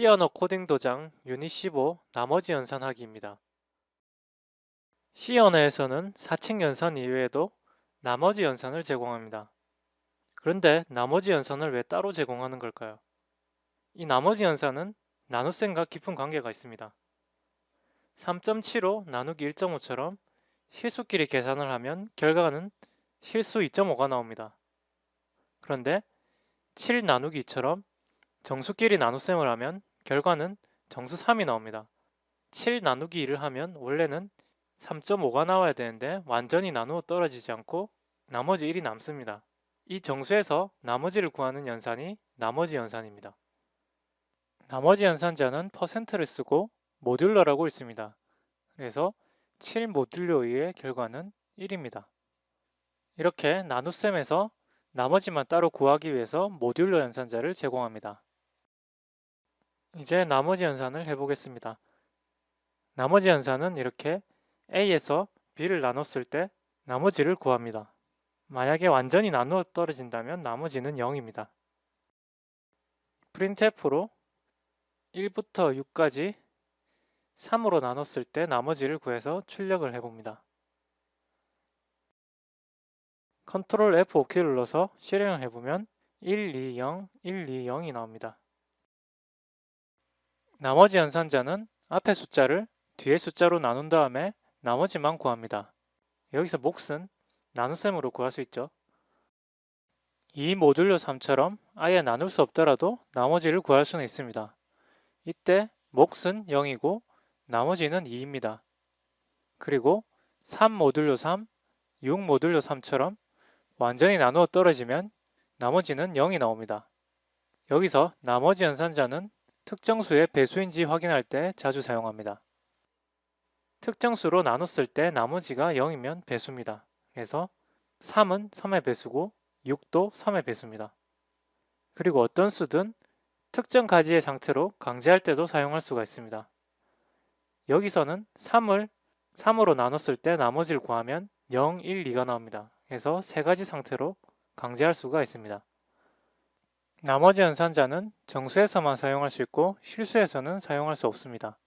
C 언어 코딩 도장 유닛 15 나머지 연산하기입니다. C 언어에서는 4층 연산 이외에도 나머지 연산을 제공합니다. 그런데 나머지 연산을 왜 따로 제공하는 걸까요? 이 나머지 연산은 나눗셈과 깊은 관계가 있습니다. 3.75 나누기 1.5처럼 실수끼리 계산을 하면 결과는 실수 2.5가 나옵니다. 그런데 7 나누기 2처럼 정수끼리 나눗셈을 하면 결과는 정수 3이 나옵니다. 7 나누기 2를 하면 원래는 3.5가 나와야 되는데 완전히 나누어 떨어지지 않고 나머지 1이 남습니다. 이 정수에서 나머지를 구하는 연산이 나머지 연산입니다. 나머지 연산자는 퍼센트를 쓰고 모듈러라고 있습니다. 그래서 7 모듈러 2의 결과는 1입니다. 이렇게 나눗셈에서 나머지만 따로 구하기 위해서 모듈러 연산자를 제공합니다. 이제 나머지 연산을 해보겠습니다. 나머지 연산은 이렇게 A에서 B를 나눴을 때 나머지를 구합니다. 만약에 완전히 나누어 떨어진다면 나머지는 0입니다. printf로 1부터 6까지 3으로 나눴을 때 나머지를 구해서 출력을 해봅니다. 컨트롤 F5키를 눌러서 실행을 해보면 1, 2, 0, 1, 2, 0이 나옵니다. 나머지 연산자는 앞에 숫자를 뒤에 숫자로 나눈 다음에 나머지만 구합니다. 여기서 몫은 나눗셈으로 구할 수 있죠. 2 모듈로 3처럼 아예 나눌 수 없더라도 나머지를 구할 수는 있습니다. 이때 몫은 0이고 나머지는 2입니다. 그리고 3 모듈로 3, 6 모듈로 3처럼 완전히 나누어 떨어지면 나머지는 0이 나옵니다. 여기서 나머지 연산자는 특정 수의 배수인지 확인할 때 자주 사용합니다. 특정 수로 나눴을 때 나머지가 0이면 배수입니다. 그래서 3은 3의 배수고 6도 3의 배수입니다. 그리고 어떤 수든 특정 가지의 상태로 강제할 때도 사용할 수가 있습니다. 여기서는 3을 3으로 나눴을 때 나머지를 구하면 0, 1, 2가 나옵니다. 그래서 세 가지 상태로 강제할 수가 있습니다. 나머지 연산자는 정수에서만 사용할 수 있고 실수에서는 사용할 수 없습니다.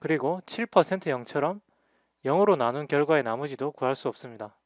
그리고 7% 0처럼 0으로 나눈 결과의 나머지도 구할 수 없습니다.